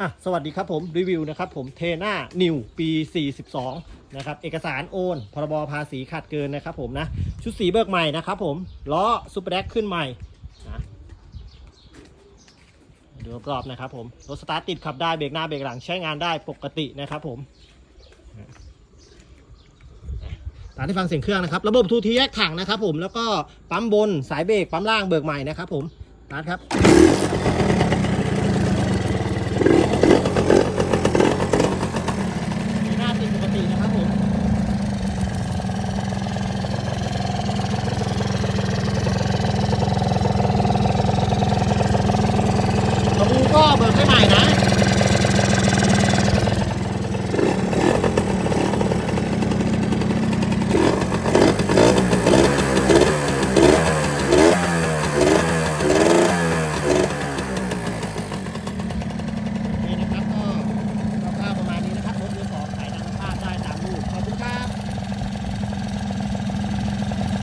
อะสวัสดีครับผมรีวิวนะครับผมเทน่านิวปี 42 นะครับ เอกสารโอน พรบภาษีขาดเกินนะครับผมนะ ชุดสีเบิกใหม่นะครับผม ล้อซูเปอร์แดกขึ้นใหม่นะดูรอบนะครับผมรถสตาร์ทติดขับได้เบรกหน้าเบรกหลังใช้งานได้ปกตินะครับผมตามที่ฟังเสียงเครื่องนะครับ ระบบทูทีแยกถังนะครับผมแล้วก็ปั๊มบนสายเบรกปั๊มล่างเบิกใหม่นะครับผมนัดครับ หน้าติดปกตินะครับผมกระบูก็ เบิกไม่ใหม่นะ